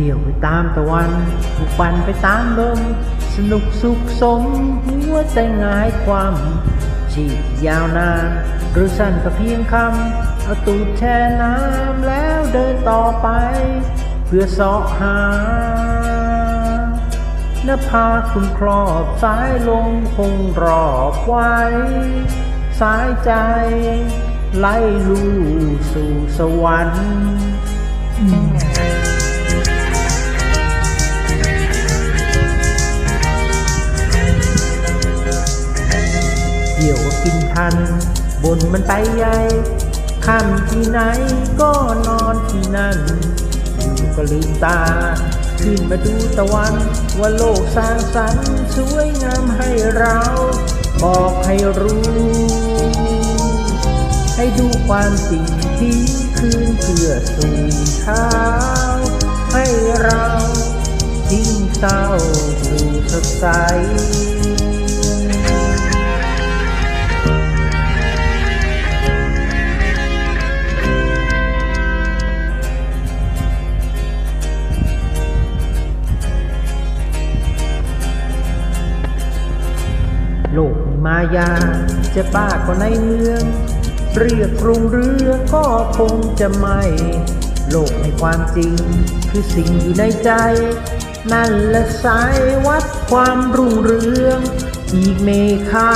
ที่ยวไปตามตะวันถูกปั่นไปตามลม สนุกสุขสม หัวใจงายความชีพยาวนาน หรือสั้นก็เพียงคำเอาตูดแช่น้ำแล้วเดินต่อไป เพื่อเสาะหาหน้าผาคุณครอบสายลมคงรอบไว้ สายใจ ไล่ลูสู่สวรรค์ กินทัน บนมันไปใหญ่ค่ำที่ไหนก็นอนที่นั่นอยู่ก็ลืมตา ขึ้นมาดูตะวัน ว่าโลกสร้างสรรค์สวยงามให้เรา บอกให้รู้ ให้ดูความจริงที่คืนเพื่อสู่เช้า ให้เราทิ้งเศร้าสู่สดใส โลกมายา จะบ้าก็ในเมือง เรียกรุงเรือก็คงจะไม่ โลกในความจริง คือสิ่งอยู่ในใจ นั่นละสายวัดความรุ่งเรือง อีกเมคา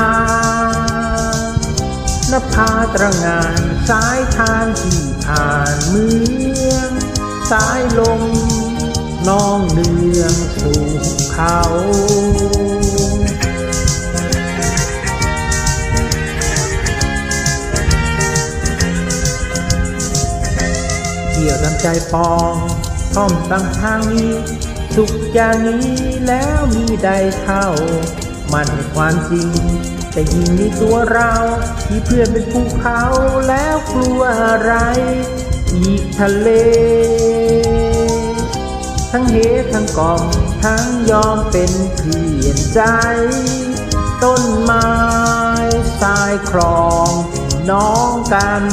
นภาตระงานสายทางที่ผ่านเมือง สายลมน้องเนืองสู่เขา เกี่ยวน้ำใจปองท่อมตั้งทางนี้ สุขอย่างนี้แล้วมีใดเท่า มันให้ความจริง แต่ยิ่งในตัวเราที่เพื่อนเป็นภูเขาแล้วกลัวอะไร อีกทะเล ทั้งเฮทั้งกอมทั้งยอมเป็นเพื่อนใจ ต้นไม้สายคลองน้องกัน